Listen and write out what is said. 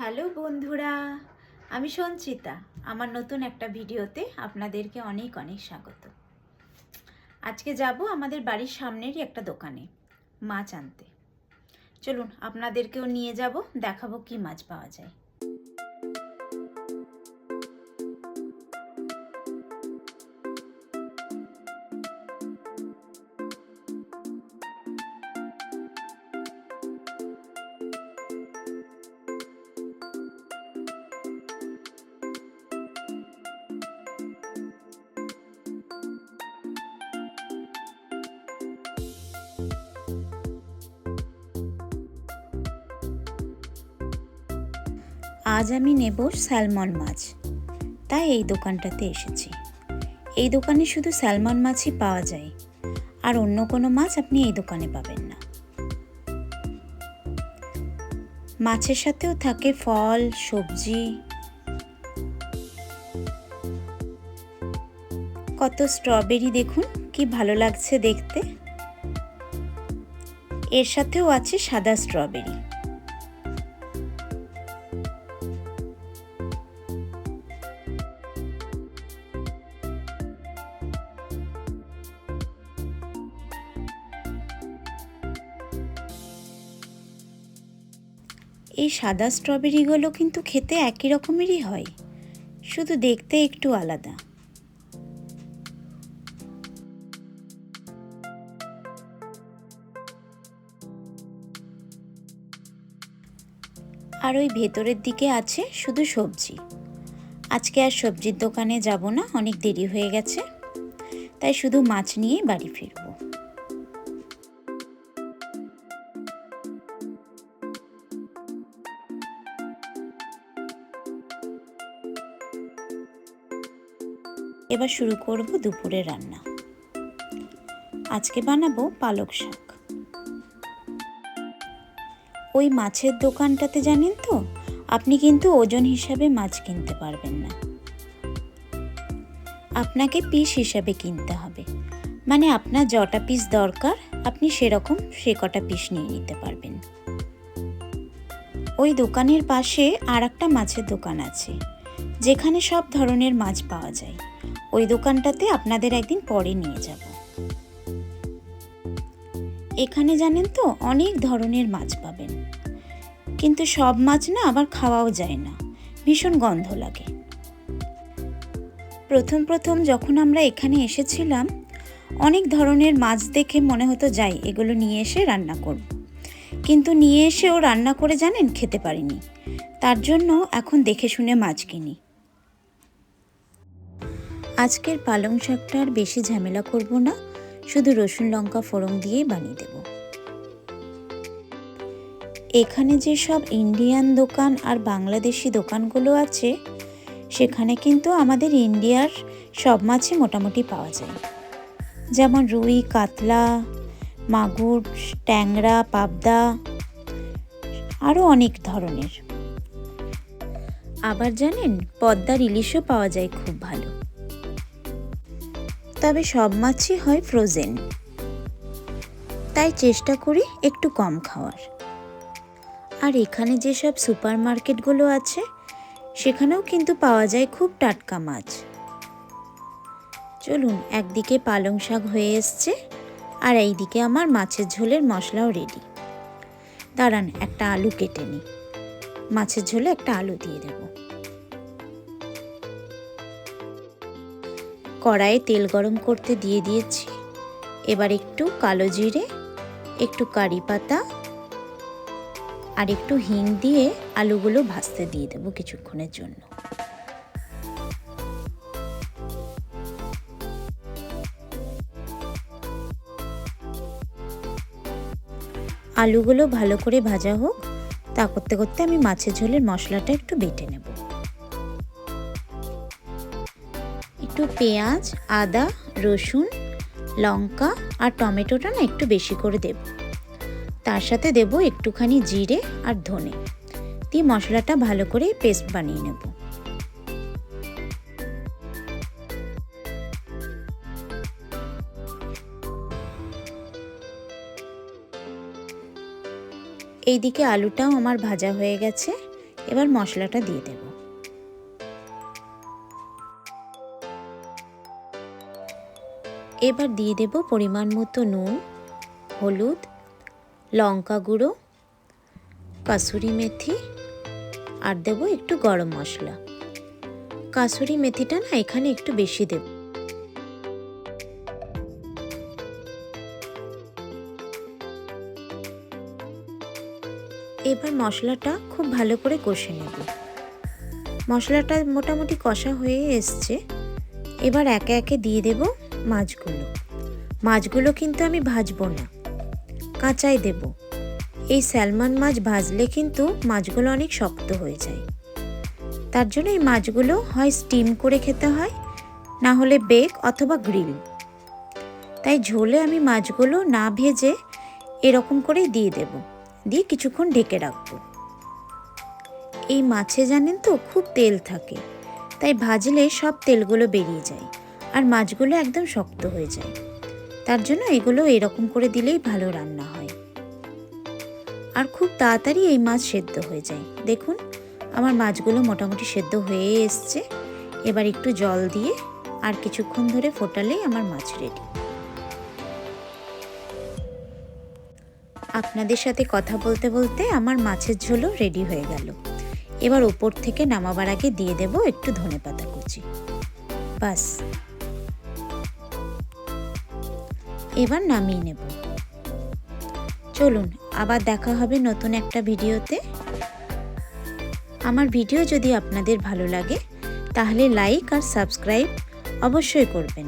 Hello বন্ধুরা, আমি সঞ্চিতা। আমার নতুন একটা ভিডিওতে আপনাদেরকে অনেক অনেক স্বাগত। আজকে যাব আমাদের বাড়ির সামনেরই একটা দোকানে, মাছ আনতে। চলুন, আপনাদেরকেও নিয়ে যাব, দেখাবো কি মাছ পাওয়া যায়। আজ আমি নেব স্যালমন মাছ। তাই এই দোকানটাতে এসেছি। এই দোকানে শুধু স্যালমন মাছই পাওয়া যায়। আর অন্য কোনো মাছ আপনি এই দোকানে পাবেন না। মাছের সাথেও থাকে ফল, সবজি। কত স্ট্রবেরি দেখুন, কি ভালো লাগছে দেখতে। এর সাথেও আছে সাদা স্ট্রবেরি। এই সাদা স্ট্রবেরিগুলো কিন্তু খেতে একই রকমেরই হয়। শুধু দেখতে একটু আলাদা। আর ওই ভেতরের দিকে আছে শুধু সবজি। আজকে আর সবজির দোকানে যাব না, অনেক দেরি হয়ে গেছে। তাই শুধু মাছ নিয়ে বাড়ি ফিরবো। এবার শুরু করব দুপুরে রান্না। আজকে বানাবো পালক শাক। ওই মাছের দোকানটাতে জানেন তো, আপনি কিন্তু ওজন হিসাবে মাছ কিনতে পারবেন না। আপনাকে পিস হিসাবে কিনতে হবে। মানে আপনার যটা পিস দরকার, আপনি সেরকম সে কটা পিস নিয়ে নিতে পারবেন। ওই দোকানের পাশে আর একটা মাছের দোকান আছে, যেখানে সব ধরনের মাছ পাওয়া যায়। ওই দোকানটাতে আপনাদের একদিন পরে নিয়ে যাব। এখানে জানেন তো, অনেক ধরনের মাছ পাবেন। কিন্তু সব মাছ না আবার খাওয়াও যায় না। ভীষণ গন্ধ লাগে। প্রথম প্রথম যখন আমরা এখানে এসেছিলাম, অনেক ধরনের মাছ দেখে মনে হতো, যাই, এগুলো নিয়ে এসে রান্না করব। কিন্তু নিয়ে এসেও রান্না করে, জানেন, খেতে পারিনি। তার জন্য এখন দেখে শুনে মাছ কিনি। আজকের পালং শাকটা আর বেশি ঝামেলা করব না, শুধু রসুন লঙ্কা ফোড়ন দিয়েই বানিয়ে দেব। এখানে যে সব ইন্ডিয়ান দোকান আর বাংলাদেশি দোকানগুলো আছে, সেখানে কিন্তু আমাদের ইন্ডিয়ার সব মাছই মোটামুটি পাওয়া যায়। যেমন রুই, কাতলা, মাগুর, ট্যাংরা, পাবদা, আরও অনেক ধরনের। আবার জানেন, পদ্মার ইলিশও পাওয়া যায় খুব ভালো। তবে সব মাছই হয় ফ্রোজেন তাই চেষ্টা করি একটু কম খাওয়ার। আর এখানে যেসব সুপার মার্কেটগুলো আছে, সেখানেও কিন্তু পাওয়া যায় খুব টাটকা মাছ। চলুন, একদিকে পালং শাক হয়ে এসছে, আর এইদিকে আমার মাছের ঝোলের মশলাও রেডি দাঁড়ান, একটা আলু কেটে নিই। মাছের ঝোলে একটা আলু দিয়ে দেবো। কড়াইয়ে তেল গরম করতে দিয়ে দিয়েছি। এবার একটু কালো জিরে, একটু কারি পাতা আর একটু হিং দিয়ে আলুগুলো ভাজতে দিয়ে দেবো কিছুক্ষণের জন্য। আলুগুলো ভালো করে ভাজা হোক, তা করতে করতে আমি মাছের ঝোলের মশলাটা একটু বেটে নেব। একটু পেঁয়াজ, আদা, রসুন, লঙ্কা আর টমেটোটা না একটু বেশি করে দেব। তার সাথে দেব একটুখানি জিরে আর ধনে। দিয়ে মশলাটা ভালো করে পেস্ট বানিয়ে নেব। এইদিকে আলুটাও আমার ভাজা হয়ে গেছে। এবার মশলাটা দিয়ে দেব। এবার দিয়ে দেব পরিমাণ মতো নুন, হলুদ, লঙ্কা গুঁড়ো, কাসুরি মেথি, আর দেবো একটু গরম মশলা। কাসুরি মেথিটা না এখানে একটু বেশি দেব। এবার মশলাটা খুব ভালো করে কষে নেব। মশলাটা মোটামুটি কষা হয়ে এসছে। এবার একে একে দিয়ে দেব মাছগুলো। মাছগুলো কিন্তু আমি ভাজবো না। কাঁচাই দেব। এই স্যালমন মাছ ভাজলে কিন্তু মাছগুলো অনেক শক্ত হয়ে যায়। তার জন্য এই মাছগুলো হয় স্টিম করে খেতে হয়, না হলে বেক অথবা গ্রিল। তাই ঝোলে আমি মাছগুলো না ভেজে এরকম করেই দিয়ে দেব। দিয়ে কিছুক্ষণ ঢেকে রাখব। এই মাছে জানেন তো, খুব তেল থাকে। তাই ভাজলে সব তেলগুলো বেরিয়ে যায়। আর মাছগুলো একদম শক্ত হয়ে যায়। তার জন্য এগুলো এরকম করে দিলেই ভালো রান্না হয়। আর খুব তাড়াতাড়ি এই মাছ সেদ্ধ হয়ে যায়। দেখুন, আমার মাছগুলো মোটামুটি সেদ্ধ হয়ে এসছে। এবার একটু জল দিয়ে আর কিছুক্ষণ ধরে ফোটালেই আমার মাছ রেডি আপনাদের সাথে কথা বলতে বলতে আমার মাছের ঝোলও রেডি হয়ে গেল। এবার ওপর থেকে নামাবার আগে দিয়ে দেব একটু ধনে পাতা কুচি। বাস। এবার নামিয়ে নেব। চলুন, আবার দেখা হবে নতুন একটা ভিডিওতে। আমার ভিডিও যদি আপনাদের ভালো লাগে, তাহলে লাইক আর সাবস্ক্রাইব অবশ্যই করবেন।